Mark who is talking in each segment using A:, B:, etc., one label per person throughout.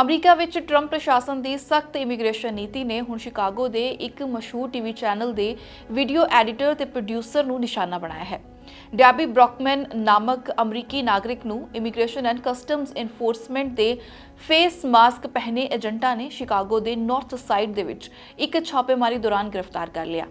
A: America ਵਿੱਚ Trump ਪ੍ਰਸ਼ਾਸਨ ਦੀ ਸਖਤ ਇਮੀਗ੍ਰੇਸ਼ਨ ਨੀਤੀ ਨੇ ਹੁਣ ਸ਼ਿਕਾਗੋ ਦੇ ਇੱਕ ਮਸ਼ਹੂਰ ਟੀਵੀ ਚੈਨਲ ਦੇ ਵੀਡੀਓ ਐਡੀਟਰ ਤੇ ਪ੍ਰੋਡਿਊਸਰ ਨੂੰ ਨਿਸ਼ਾਨਾ ਬਣਾਇਆ ਹੈ। ਡੈਬੀ ਬ੍ਰੌਕਮੈਨ ਨਾਮਕ ਅਮਰੀਕੀ ਨਾਗਰਿਕ ਨੂੰ ਇਮੀਗ੍ਰੇਸ਼ਨ ਐਂਡ ਕਸਟਮਸ ਇਨਫੋਰਸਮੈਂਟ ਦੇ ਫੇਸ ਮਾਸਕ ਪਹਿਨੇ ਏਜੰਟਾਂ ਨੇ ਸ਼ਿਕਾਗੋ ਦੇ ਨਾਰਥ ਸਾਈਡ ਦੇ ਵਿੱਚ ਇੱਕ ਛਾਪੇਮਾਰੀ ਦੌਰਾਨ ਗ੍ਰਿਫਤਾਰ ਕਰ ਲਿਆ।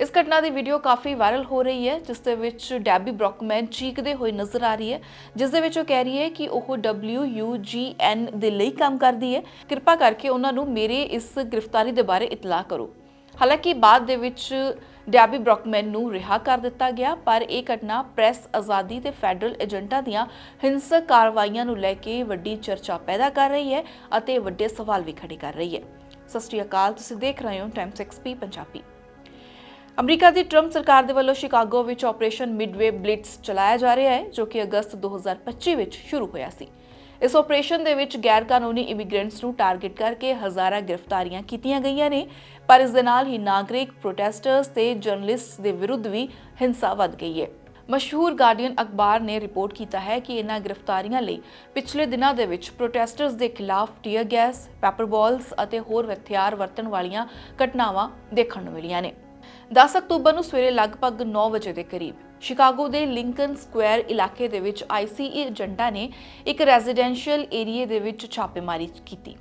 A: ਇਸ ਘਟਨਾ ਦੀ ਵੀਡੀਓ ਕਾਫੀ ਵਾਇਰਲ ਹੋ ਰਹੀ ਹੈ, ਜਿਸ ਦੇ ਵਿੱਚ ਡੈਬੀ ਬ੍ਰੌਕਮੈਨ ਚੀਕਦੇ ਹੋਏ ਨਜ਼ਰ ਆ ਰਹੀ ਹੈ, ਜਿਸ ਦੇ ਵਿੱਚ ਉਹ ਕਹਿ ਰਹੀ ਹੈ ਕਿ ਉਹ WUGN ਦੇ ਲਈ ਕੰਮ ਕਰਦੀ ਹੈ। ਕਿਰਪਾ ਕਰਕੇ ਉਹਨਾਂ ਨੂੰ ਮੇਰੇ ਇਸ ਗ੍ਰਿਫਤਾਰੀ ਦੇ ਬਾਰੇ ਇਤਲਾਹ ਕਰੋ। ਹਾਲਾਂਕਿ ਬਾਅਦ ਦੇ ਵਿੱਚ ਡੈਬੀ ਬ੍ਰੌਕਮੈਨ ਨੂੰ ਰਿਹਾ ਕਰ ਦਿੱਤਾ ਗਿਆ, ਪਰ ਇਹ ਘਟਨਾ ਪ੍ਰੈਸ ਆਜ਼ਾਦੀ ਤੇ ਫੈਡਰਲ ਏਜੰਟਾਂ ਦੀਆਂ ਹਿੰਸਕ ਕਾਰਵਾਈਆਂ ਨੂੰ ਲੈ ਕੇ ਵੱਡੀ ਚਰਚਾ ਪੈਦਾ ਕਰ ਰਹੀ ਹੈ ਅਤੇ ਵੱਡੇ ਸਵਾਲ ਵੀ ਖੜੇ ਕਰ ਰਹੀ ਹੈ। ਸਤਿ ਸ਼੍ਰੀ ਅਕਾਲ, ਤੁਸੀਂ ਦੇਖ ਰਹੇ ਹੋ ਟਾਈਮਸ XP ਪੰਜਾਬੀ। ਅਮਰੀਕਾ ਦੀ ਟਰੰਪ ਸਰਕਾਰ ਦੇ ਵੱਲੋਂ ਸ਼ਿਕਾਗੋ ਵਿੱਚ ਆਪਰੇਸ਼ਨ ਮਿਡਵੇ ਬਲਿਟਸ ਚਲਾਇਆ ਜਾ ਰਿਹਾ ਹੈ ਜੋ ਕਿ ਅਗਸਤ 2025 ਵਿੱਚ ਸ਼ੁਰੂ ਹੋਇਆ ਸੀ। ਇਸ ਆਪਰੇਸ਼ਨ ਦੇ ਵਿੱਚ ਗੈਰ ਕਾਨੂੰਨੀ ਇਮੀਗ੍ਰੈਂਟਸ ਨੂੰ ਟਾਰਗੇਟ ਕਰਕੇ ਹਜ਼ਾਰਾਂ ਗ੍ਰਿਫਤਾਰੀਆਂ ਕੀਤੀਆਂ ਗਈਆਂ ਨੇ ਪਰ ਇਸ ਦੇ ਨਾਲ ਹੀ ਨਾਗਰਿਕ ਪ੍ਰੋਟੈਸਟਰਸ ਤੇ ਜਰਨਲਿਸਟਸ ਦੇ ਵਿਰੁੱਧ ਵੀ ਹਿੰਸਾ ਵੱਧ ਗਈ ਹੈ। ਮਸ਼ਹੂਰ ਗਾਰਡੀਅਨ ਅਖਬਾਰ ਨੇ ਰਿਪੋਰਟ ਕੀਤਾ ਹੈ ਕਿ ਇਹਨਾਂ ਗ੍ਰਿਫਤਾਰੀਆਂ ਲਈ ਪਿਛਲੇ ਦਿਨਾਂ ਦੇ ਵਿੱਚ ਪ੍ਰੋਟੈਸਟਰਸ ਦੇ ਖਿਲਾਫ ਟੀਅਰ ਗੈਸ, ਪੈਪਰ ਬਾਲਸ ਅਤੇ ਹੋਰ ਹਥਿਆਰ ਵਰਤਣ ਵਾਲੀਆਂ ਘਟਨਾਵਾਂ ਦੇਖਣ ਨੂੰ ਮਿਲੀਆਂ ਨੇ। 10 ਅਕਤੂਬਰ ਨੂੰ ਸਵੇਰੇ ਲਗਭਗ 9 ਵਜੇ ਦੇ ਕਰੀਬ, ਸ਼ਿਕਾਗੋ ਦੇ ਲਿੰਕਨ ਸਕੁਆਇਰ ਇਲਾਕੇ ਦੇ ਵਿੱਚ ਆਈਸੀਈ ਏਜੰਟਾਂ ਨੇ ਇੱਕ ਰੈਜ਼ੀਡੈਂਸ਼ੀਅਲ ਏਰੀਆ ਦੇ ਵਿੱਚ ਛਾਪੇਮਾਰੀ ਕੀਤੀ।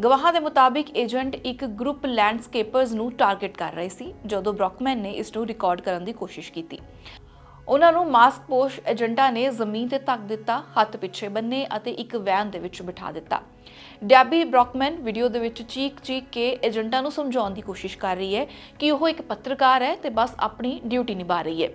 A: ਗਵਾਹਾਂ ਦੇ ਮੁਤਾਬਿਕ ਏਜੰਟ ਇੱਕ ਗਰੁੱਪ ਲੈਂਡਸਕੇਪਰਸ ਨੂੰ ਟਾਰਗੇਟ ਕਰ ਰਹੇ ਸੀ, ਜਦੋਂ ਬ੍ਰੌਕਮੈਨ ਨੇ ਇਸ ਨੂੰ ਰਿਕਾਰਡ ਕਰਨ ਦੀ ਕੋਸ਼ਿਸ਼ ਕੀਤੀ। ਉਹਨਾਂ ਨੂੰ ਮਾਸਕ ਪੋਸ਼ ਏਜੰਟਾਂ ਨੇ ਜ਼ਮੀਨ ਤੇ ਧੱਕ ਦਿੱਤਾ, ਹੱਥ ਪਿੱਛੇ ਬੰਨੇ ਅਤੇ ਇੱਕ ਵੈਨ ਦੇ ਵਿੱਚ ਬਿਠਾ ਦਿੱਤਾ। ਡੈਬੀ ਬ੍ਰੌਕਮੈਨ ਵੀਡੀਓ ਦੇ ਵਿੱਚ ਚੀਕ-ਚੀਕ ਕੇ ਏਜੰਟਾਂ ਨੂੰ ਸਮਝਾਉਣ ਦੀ ਕੋਸ਼ਿਸ਼ ਕਰ ਰਹੀ ਹੈ ਕਿ ਉਹ ਇੱਕ ਪੱਤਰਕਾਰ ਹੈ ਤੇ ਬਸ ਆਪਣੀ ਡਿਊਟੀ ਨਿਭਾ ਰਹੀ ਹੈ।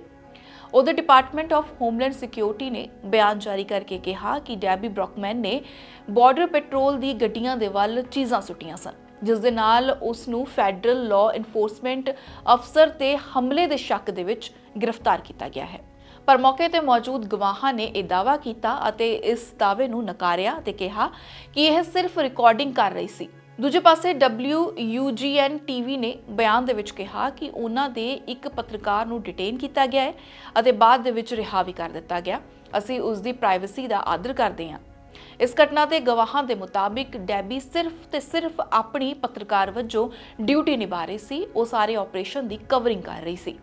A: ਉਹਦੇ ਡਿਪਾਰਟਮੈਂਟ ਆਫ ਹੋਮਲੈਂਡ ਸਿਕਿਉਰਿਟੀ ਨੇ ਬਿਆਨ ਜਾਰੀ ਕਰਕੇ ਕਿਹਾ ਕਿ ਡੈਬੀ ਬ੍ਰੌਕਮੈਨ ਨੇ ਬਾਰਡਰ ਪੈਟਰੋਲ ਦੀ ਗੱਡੀਆਂ ਦੇ ਵੱਲ ਚੀਜ਼ਾਂ ਸੁੱਟੀਆਂ ਸਨ, ਜਿਸ ਦੇ ਨਾਲ ਉਸ ਨੂੰ ਫੈਡਰਲ ਲਾਅ ਇਨਫੋਰਸਮੈਂਟ ਅਫਸਰ ਤੇ ਹਮਲੇ ਦੇ ਸ਼ੱਕ ਦੇ ਵਿੱਚ ਗ੍ਰਿਫਤਾਰ ਕੀਤਾ ਗਿਆ ਹੈ। ਪਰ ਮੌਕੇ ਤੇ ਮੌਜੂਦ ਗਵਾਹਾਂ ਨੇ ਇਹ ਦਾਅਵਾ ਕੀਤਾ ਅਤੇ ਇਸ ਦਾਅਵੇ ਨੂੰ ਨਕਾਰਿਆ ਤੇ ਕਿਹਾ ਕਿ ਇਹ ਸਿਰਫ ਰਿਕਾਰਡਿੰਗ ਕਰ ਰਹੀ ਸੀ। ਦੂਜੇ ਪਾਸੇ WUGN TV ਨੇ ਬਿਆਨ ਦੇ ਵਿੱਚ ਕਿਹਾ ਕਿ ਉਹਨਾਂ ਦੇ ਇੱਕ ਪੱਤਰਕਾਰ ਨੂੰ ਡਿਟੇਨ ਕੀਤਾ ਗਿਆ ਹੈ ਅਤੇ ਬਾਅਦ ਦੇ ਵਿੱਚ ਰਿਹਾ ਵੀ ਕਰ ਦਿੱਤਾ ਗਿਆ। ਅਸੀਂ ਉਸ ਦੀ ਪ੍ਰਾਈਵੇਸੀ ਦਾ ਆਦਰ ਕਰਦੇ ਹਾਂ। ਇਸ ਘਟਨਾ ਦੇ ਗਵਾਹਾਂ ਦੇ ਮੁਤਾਬਿਕ ਡੈਬੀ ਸਿਰਫ ਤੇ ਸਿਰਫ ਆਪਣੀ ਪੱਤਰਕਾਰ ਵਜੋਂ ਡਿਊਟੀ ਨਿਭਾ ਰਹੀ ਸੀ। ਉਹ ਸਾਰੇ ਆਪਰੇਸ਼ਨ ਦੀ ਕਵਰਿੰਗ ਕਰ ਰਹੀ ਸੀ।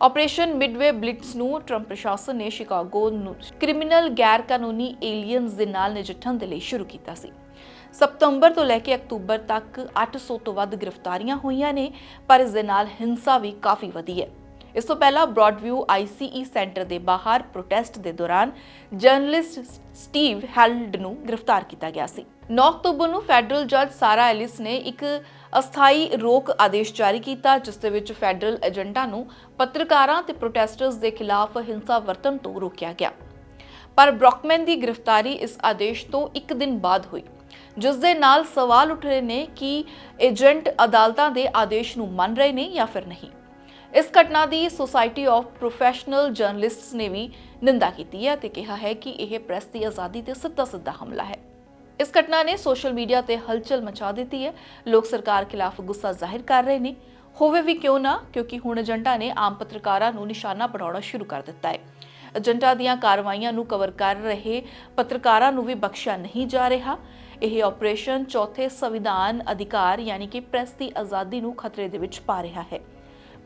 A: ਆਪਰੇਸ਼ਨ ਮਿਡਵੇ ਬਲਿਟਸ ਨੂੰ ਟਰੰਪ ਪ੍ਰਸ਼ਾਸਨ ਨੇ ਸ਼ਿਕਾਗੋ ਨੂੰ ਕ੍ਰਿਮੀਨਲ ਗੈਰ ਕਾਨੂੰਨੀ ਏਲੀਅਨਸ ਦੇ ਨਾਲ ਨਜਿੱਠਣ ਦੇ ਲਈ ਸ਼ੁਰੂ ਕੀਤਾ ਸੀ। ਸਤੰਬਰ ਤੋਂ ਲੈ ਕੇ ਅਕਤੂਬਰ ਤੱਕ 800 ਤੋਂ ਵੱਧ ਗ੍ਰਿਫਤਾਰੀਆਂ ਹੋਈਆਂ ਨੇ, ਪਰ ਇਸ ਦੇ ਨਾਲ ਹਿੰਸਾ ਵੀ ਕਾਫੀ ਵਧੀ ਹੈ। ਇਸ ਤੋਂ ਪਹਿਲਾਂ ਬ੍ਰੌਡਵਿਊ ਆਈਸੀਈ ਸੈਂਟਰ ਦੇ ਬਾਹਰ ਪ੍ਰੋਟੈਸਟ ਦੇ ਦੌਰਾਨ ਜਰਨਲਿਸਟ ਸਟੀਵ ਹੈਲਡ ਨੂੰ ਗ੍ਰਿਫਤਾਰ ਕੀਤਾ ਗਿਆ ਸੀ। 9 ਅਕਤੂਬਰ ਨੂੰ ਫੈਡਰਲ ਜੱਜ ਸਾਰਾ ਐਲਿਸ ਨੇ ਇੱਕ ਅਸਥਾਈ ਰੋਕ ਆਦੇਸ਼ ਜਾਰੀ ਕੀਤਾ, ਜਿਸ ਦੇ ਵਿੱਚ ਫੈਡਰਲ ਏਜੰਟਾਂ ਨੂੰ ਪੱਤਰਕਾਰਾਂ ਤੇ ਪ੍ਰੋਟੈਸਟਰਸ ਦੇ ਖਿਲਾਫ ਹਿੰਸਾ ਵਰਤਣ ਤੋਂ ਰੋਕਿਆ ਗਿਆ। ਪਰ ਬ੍ਰੌਕਮੈਨ ਦੀ ਗ੍ਰਿਫਤਾਰੀ ਇਸ ਆਦੇਸ਼ ਤੋਂ ਇੱਕ ਦਿਨ ਬਾਅਦ ਹੋਈ, ਜਿਸ ਦੇ ਨਾਲ ਸਵਾਲ ਉੱਠ ਰਹੇ ਨੇ ਕਿ ਏਜੰਟ ਅਦਾਲਤਾਂ ਦੇ ਆਦੇਸ਼ ਨੂੰ ਮੰਨ ਰਹੇ ਨੇ ਜਾਂ ਫਿਰ ਨਹੀਂ। ਇਸ ਘਟਨਾ ਦੀ ਸੁਸਾਇਟੀ ਆਫ ਪ੍ਰੋਫੈਸ਼ਨਲ ਜਰਨਲਿਸਟਸ ਨੇ ਵੀ ਨਿੰਦਾ ਕੀਤੀ ਹੈ ਤੇ ਕਿਹਾ ਹੈ ਕਿ ਇਹ ਪ੍ਰੈਸ ਦੀ ਆਜ਼ਾਦੀ ਤੇ ਸਿੱਧਾ ਸਿੱਧਾ ਹਮਲਾ ਹੈ। ਇਸ ਘਟਨਾ ਨੇ ਸੋਸ਼ਲ ਮੀਡੀਆ ਤੇ ਹਲਚਲ ਮਚਾ ਦਿੱਤੀ ਹੈ। ਲੋਕ ਸਰਕਾਰ ਖਿਲਾਫ ਗੁੱਸਾ ਜ਼ਾਹਿਰ ਕਰ ਰਹੇ ਨੇ। ਹੋਵੇ ਵੀ ਕਿਉਂ ਨਾ, ਕਿਉਂਕਿ ਹੁਣ ਏਜੰਟਾਂ ਨੇ ਆਮ ਪੱਤਰਕਾਰਾਂ ਨੂੰ ਨਿਸ਼ਾਨਾ ਬਣਾਉਣਾ ਸ਼ੁਰੂ ਕਰ ਦਿੱਤਾ ਹੈ। ਏਜੰਟਾਂ ਦੀਆਂ ਕਾਰਵਾਈਆਂ ਨੂੰ ਕਵਰ ਕਰ ਰਹੇ ਪੱਤਰਕਾਰਾਂ ਨੂੰ ਵੀ ਬਖਸ਼ਿਆ ਨਹੀਂ ਜਾ ਰਿਹਾ। ਇਹ ਆਪਰੇਸ਼ਨ ਚੌਥੇ ਸੰਵਿਧਾਨ ਅਧਿਕਾਰ ਯਾਨੀ ਕਿ ਪ੍ਰੈਸ ਦੀ ਆਜ਼ਾਦੀ ਨੂੰ ਖਤਰੇ ਦੇ ਵਿੱਚ ਪਾ ਰਿਹਾ ਹੈ।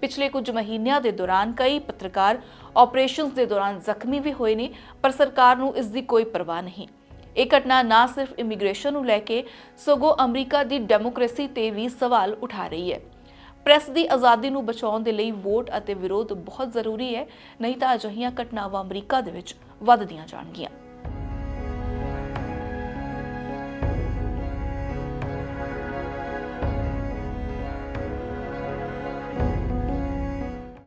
A: ਪਿਛਲੇ ਕੁਝ ਮਹੀਨਿਆਂ ਦੇ ਦੌਰਾਨ ਕਈ ਪੱਤਰਕਾਰ ਆਪਰੇਸ਼ਨਸ ਦੇ ਦੌਰਾਨ ਜ਼ਖਮੀ ਵੀ ਹੋਏ ਨੇ, ਪਰ ਸਰਕਾਰ ਨੂੰ ਇਸ ਦੀ ਕੋਈ ਪਰਵਾਹ ਨਹੀਂ। ਇਹ ਘਟਨਾ ਨਾ ਸਿਰਫ ਇਮੀਗ੍ਰੇਸ਼ਨ ਨੂੰ ਲੈ ਕੇ, ਸਗੋਂ ਅਮਰੀਕਾ ਦੀ ਡੈਮੋਕ੍ਰੇਸੀ ਤੇ ਵੀ ਸਵਾਲ ਉਠਾ ਰਹੀ ਹੈ। ਪ੍ਰੈਸ ਦੀ ਆਜ਼ਾਦੀ ਨੂੰ ਬਚਾਉਣ ਦੇ ਲਈ ਵੋਟ ਅਤੇ ਵਿਰੋਧ ਬਹੁਤ ਜ਼ਰੂਰੀ ਹੈ, ਨਹੀਂ ਤਾਂ ਅਜਿਹੀਆਂ ਘਟਨਾਵਾਂ ਅਮਰੀਕਾ ਦੇ ਵਿੱਚ ਵੱਧਦੀਆਂ ਜਾਣਗੀਆਂ।